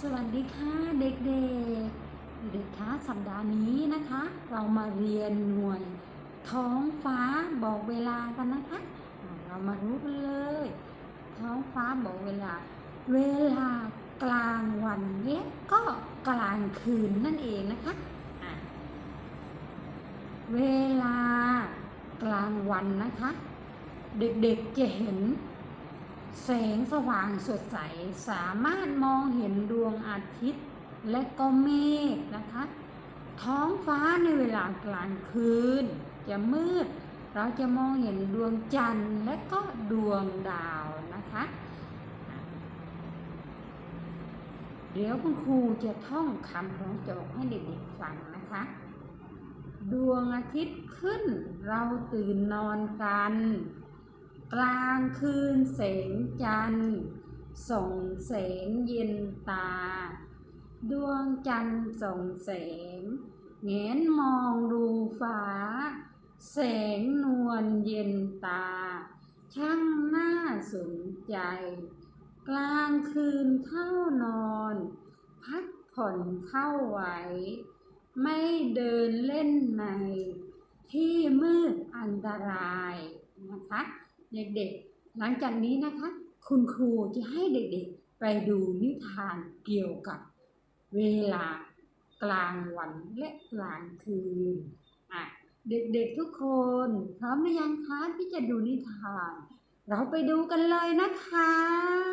สวัสดีค่ะเด็กๆ เด็กคะสัปดาห์นี้นะคะ เรามาเรียนหน่วย ท้องฟ้าบอกเวลากันนะคะ เรามารู้กันเลย ท้องฟ้าบอกเวลา เวลากลางวันและก็กลางคืนนั่นเองนะคะ เวลากลางวันนะคะ เด็กๆจะเห็น แสงสว่างสดใสสามารถมองเห็นดวงอาทิตย์ และก็เมฆนะคะ ท้องฟ้าในเวลากลางคืน จะมืด เราจะมองเห็นดวงจันทร์และก็ดวงดาวนะคะ เดี๋ยวคุณครูจะท่องคำของโจทย์ให้เด็กๆฟังนะคะ ดวงอาทิตย์ขึ้นเราตื่นนอนกัน กลางคืนแสงจันทร์ส่องแสงเย็นตา ดวงจันทร์ส่องแสงแงนมองดูฟ้า แสงนวลเย็นตา ช่างน่าสนใจ กลางคืนเข้านอน พักผ่อนเข้าไหวไม่เดินเล่นใน ที่มืดอันตรายนะคะ เด็กๆ หลังจากนี้นะคะ คุณครูจะให้เด็กๆ ไปดูนิทานเกี่ยวกับเวลากลางวันและกลางคืนอะเด็กๆทุกคนพร้อมหรือยังคะที่จะดูนิทาน เราไปดูกันเลยนะคะ